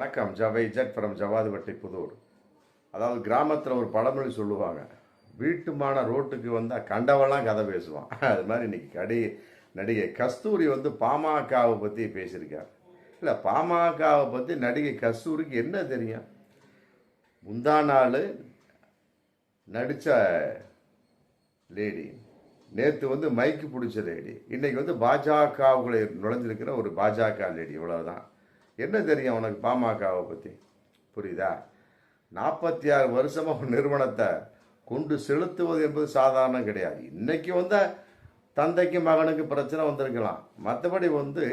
வணக்கம் ஜவை ஜட் ஃப்ரம் ஜவாதிபட்டி புதூர். அதாவது கிராமத்தில் ஒரு பழமொழி சொல்லுவாங்க வீட்டுமான ரோட்டுக்கு வந்தால் கண்டவெல்லாம் கதை பேசுவான். அது மாதிரி இன்னைக்கு கடி நடிகை கஸ்தூரி வந்து பாமகவை பற்றி பேசியிருக்கார். இல்லை பாமகவை பற்றி நடிகை கஸ்தூரிக்கு என்ன தெரியும்? முந்தா நாள் நடித்த லேடி நேற்று வந்து மைக்கு பிடிச்ச லேடி இன்றைக்கி வந்து பாஜகவுக்குள்ளே நுழைஞ்சிருக்கிற ஒரு பாஜக லேடி இவ்வளோதான் என்ன தெரியும் உனக்கு பாமகவை பற்றி புரியுதா? நாற்பத்தி ஆறு வருஷமாக ஒரு நிறுவனத்தை கொண்டு செலுத்துவது என்பது சாதாரணம் கிடையாது. இன்றைக்கி வந்து தந்தைக்கு மகனுக்கு பிரச்சனை வந்திருக்கலாம். மற்றபடி வந்து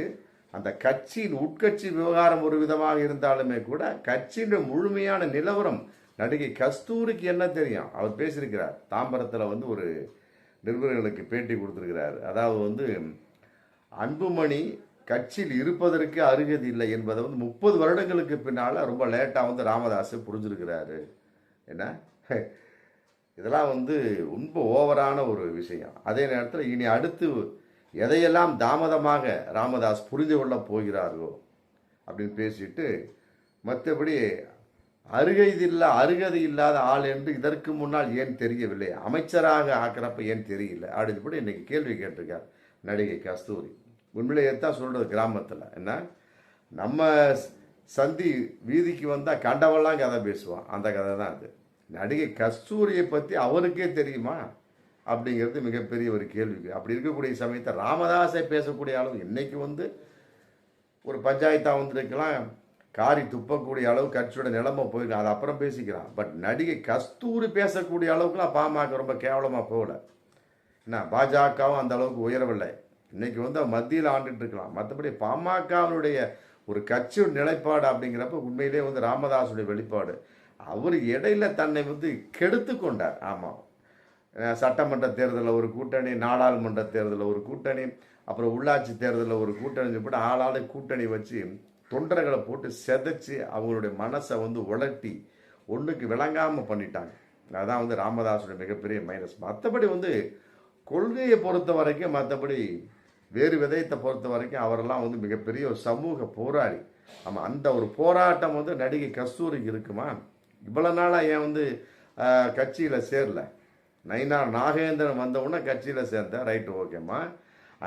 அந்த கட்சியின் உட்கட்சி விவகாரம் ஒரு விதமாக இருந்தாலுமே கூட கட்சியின் முழுமையான நிலவரம் நடிகை கஸ்தூரிக்கு என்ன தெரியும்? அவர் பேசியிருக்கிறார். தாம்பரத்தில் வந்து ஒரு நிருபர்களுக்கு பேட்டி கொடுத்துருக்கிறார். அதாவது வந்து அன்புமணி கட்சியில் இருப்பதற்கு அருகதி இல்லை என்பதை வந்து முப்பது வருடங்களுக்கு பின்னால் ரொம்ப லேட்டாக வந்து ராமதாஸ் புரிஞ்சிருக்கிறாரு. என்ன? இதெல்லாம் வந்து ரொம்ப ஓவரான ஒரு விஷயம். அதே நேரத்தில் இனி அடுத்து எதையெல்லாம் தாமதமாக ராமதாஸ் புரிந்து கொள்ளப் போகிறார்களோ அப்படின்னு பேசிட்டு மற்றபடி அருகதி இல்ல அருகதி இல்லாத ஆள் என்று இதற்கு முன்னால் ஏன் தெரியவில்லை? அமைச்சராக ஆக்கிறப்ப ஏன் தெரியல? அப்படின்னு கூட இன்னைக்கு கேள்வி கேட்டிருக்கார் நடிகை கஸ்தூரி. உண்மையிலேயே தான் சொல்கிறது கிராமத்தில். என்ன? நம்ம சந்தி வீதிக்கு வந்தால் கண்டவெல்லாம் கதை பேசுவான். அந்த கதை தான் அது. நடிகை கஸ்தூரியை பற்றி அவருக்கே தெரியுமா? அப்படிங்கிறது மிகப்பெரிய ஒரு கேள்வி அப்படி இருக்கக்கூடிய சமயத்தை ராமதாஸை பேசக்கூடிய அளவு இன்னைக்கு வந்து ஒரு பஞ்சாயத்தாக வந்திருக்கலாம். காரி துப்பக்கூடிய அளவு கட்சியோட நிலைமை போயிருக்கும் அது அப்புறம் பேசிக்கலாம். பட் நடிகை கஸ்தூரி பேசக்கூடிய அளவுக்குலாம் பாமக ரொம்ப கேவலமாக போகலை. என்ன? பாஜகவும் அந்த அளவுக்கு உயரவில்லை. இன்னைக்கு வந்து அவன் மத்தியில் ஆண்டுட்டு இருக்கலாம். மற்றபடி பாமகவினுடைய ஒரு கட்சி நிலைப்பாடு அப்படிங்கிறப்ப உண்மையிலே வந்து ராமதாஸுடைய வெளிப்பாடு. அவர் இடையில தன்னை வந்து கெடுத்து கொண்டார். ஆமாம் சட்டமன்ற தேர்தலில் ஒரு கூட்டணி நாடாளுமன்ற தேர்தலில் ஒரு கூட்டணி அப்புறம் உள்ளாட்சி தேர்தலில் ஒரு கூட்டணி சொல்லிட்டு ஆளாளு கூட்டணி வச்சு தொண்டர்களை போட்டு செதைச்சு அவங்களுடைய மனசை வந்து உலட்டி ஒன்றுக்கு விளங்காமல் பண்ணிட்டாங்க. அதான் வந்து ராமதாஸுடைய மிகப்பெரிய மைனஸ். மற்றபடி வந்து கொள்கையை பொறுத்த வரைக்கும் மற்றபடி வேறு விதயத்தை பொறுத்த வரைக்கும் அவரெல்லாம் வந்து மிகப்பெரிய ஒரு சமூக போராளி. ஆமாம் அந்த ஒரு போராட்டம் வந்து நடிகை கஸ்தூரிக்கு இருக்குமா? இவ்வளோ நாளாக ஏன் வந்து கட்சியில் சேரல? நயினார் நாகேந்திரன் வந்தவுடனே கட்சியில் சேர்ந்தேன் ரைட்டு ஓகேம்மா.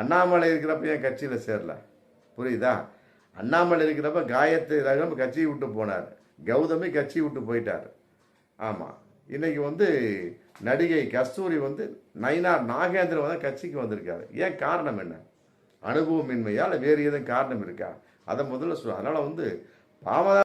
அண்ணாமலை இருக்கிறப்ப ஏன் கட்சியில் சேரல? புரியுதா? அண்ணாமலை இருக்கிறப்ப காயத்ரி ரகம் கட்சியை விட்டு போனார். கௌதமி கட்சி விட்டு போயிட்டார். ஆமாம் இன்றைக்கி வந்து நடிகை கஸ்தூரி வந்து நயினார் நாகேந்திரன் வந்து கட்சிக்கு வந்திருக்காரு. ஏன் காரணம் என்ன? அனுபவமின்மையா இல்லை வேறு எதுவும் காரணம் இருக்கா? அதை முதல்ல சொல். அதனால் வந்து பாமத